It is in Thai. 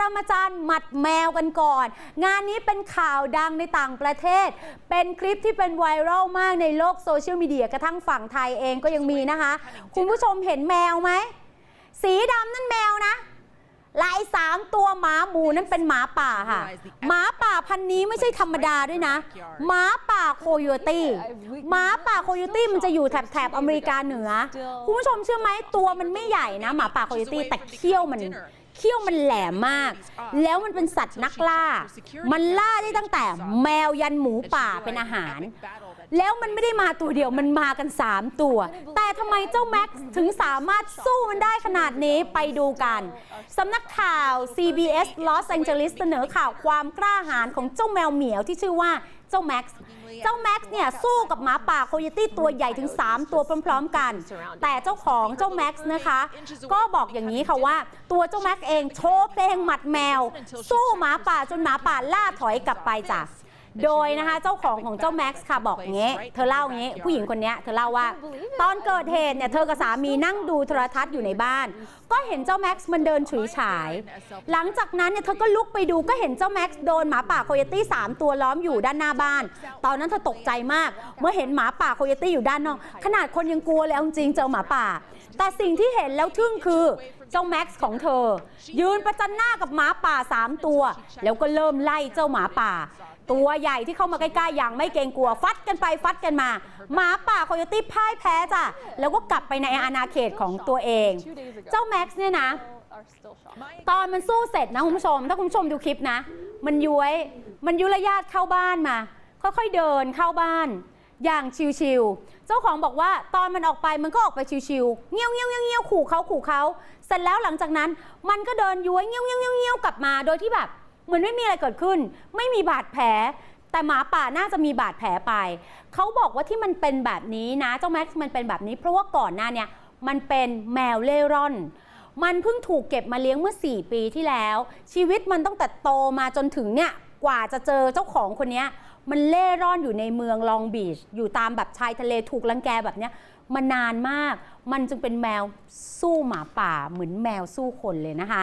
รมาจารย์หมัดแมวกันก่อน งานนี้เป็นข่าวดังในต่างประเทศ เป็นคลิปที่เป็นไวรัลมากในโลกโซเชียลมีเดียกระทั่งฝั่งไทยเองก็ยังมีนะคะ คุณผู้ชมเห็นแมวไหม สีดำนั่นแมวนะายสามตัวหมาหมูนั่นเป็นหมาป่าค่ะ หมาป่าพันธุ์นี้ไม่ใช่ธรรมดาด้วยนะ หมาป่าโคโยตี้หมาป่าโคโยตี้มันจะอยู่แถบแถบอเมริกาเหนือ คุณผู้ชมเชื่อไหมตัวมันไม่ใหญ่นะ หมาป่าโคโยตี้แต่เขี้ยวมันเขี้ยวมันแหลมมาก แล้วมันเป็นสัตว์นักล่า มันล่าได้ตั้งแต่แมวยันหมูป่าเป็นอาหาร แล้วมันไม่ได้มาตัวเดียวมันมากัน 3 ตัว แต่ทำไมเจ้าแม็กซ์ถึงสามารถสู้มันได้ขนาดนี้ไปดูกันสำนักข่าว CBS Los Angeles เสนอข่าวความกล้าหาญของเจ้าแมวเหมียวที่ชื่อว่าเจ้าแม็กซ์ เจ้าแม็กซ์เนี่ยสู้กับหมาป่าโคโยตี้ตัวใหญ่ถึง 3 ตัวพร้อมๆกัน แต่เจ้าของเจ้าแม็กซ์นะคะ ก็บอกอย่างนี้ค่ะว่า ตัวเจ้าแม็กซ์เองโชว์เพลงหมัดแมว สู้หมาป่าจนหมาป่าล่าถอยกลับไปจ้ะ โดยนะคะเจ้าของของเจ้าแม็กซ์ค่ะบอกงี้ เธอเล่างี้ ผู้หญิงคนนี้เธอเล่าว่า ตอนเกิดเหตุเนี่ยเธอกับสามีนั่งดูโทรทัศน์อยู่ในบ้าน ก็เห็นเจ้าแม็กซ์มันเดินฉุยฉาย หลังจากนั้นเนี่ยเธอก็ลุกไปดูก็เห็นเจ้าแม็กซ์โดนหมาป่าโคโยตี้สามตัวล้อมอยู่ด้านหน้าบ้าน ตอนนั้นเธอตกใจมาก เมื่อเห็นหมาป่าโคโยตี้อยู่ด้านนอก ขนาดคนยังกลัวเลยเอาจริงเจอหมาป่า แต่สิ่งที่เห็นแล้วทึ่งคือเจ้าแม็กซ์ของเธอ ยืนประจันหน้ากับหมาป่าสามตัว แล้วก็เริ่มไล่เจ้าหมาป่า ตัวใหญ่ที่เข้ามาใกล้ๆอย่างไม่เกรงกลัวฟัดกันไปฟัดกันมา หมาป่าโคโยตี้พ่ายแพ้จ้ะแล้วก็กลับไปในอาณาเขตของตัวเอง เจ้าแม็กซ์เนี่ยนะ ตอนมันสู้เสร็จนะคุณผู้ชม ถ้าคุณผู้ชมดูคลิปนะ มันย้วยมันยุระยาดเข้าบ้านมาค่อยๆเดินเข้าบ้าน อย่างชิวๆเจ้าของบอกว่าตอนมันออกไปมันก็ออกไปชิวๆเงี้ยวเงี้ยวเงี้ยวเงี้ยวขู่เขาขู่เขาเสร็จแล้วหลังจากนั้น มันก็เดินย้วยเงี้ยวเงี้ยวเงี้ยวเงี้ยวกลับมาโดยที่แบบ เหมือนไม่มีอะไรเกิดขึ้น ไม่มีบาดแผล แต่หมาป่าน่าจะมีบาดแผลไป เขาบอกว่าที่มันเป็นแบบนี้นะ เจ้าแม็กซ์มันเป็นแบบนี้ เพราะว่าก่อนหน้าเนี่ยมันเป็นแมวเล่ร่อน มันเพิ่งถูกเก็บมาเลี้ยงเมื่อ 4 ปีที่แล้ว ชีวิตมันตั้งแต่โตมาจนถึงเนี่ยกว่าจะเจอเจ้าของคนนี้มันเล่ร่อนอยู่ในเมืองลองบีชอยู่ตามแบบชายทะเลถูกลังแกแบบเนี้ยมานานมาก มันจึงเป็นแมวสู้หมาป่าเหมือนแมวสู้คนเลยนะคะ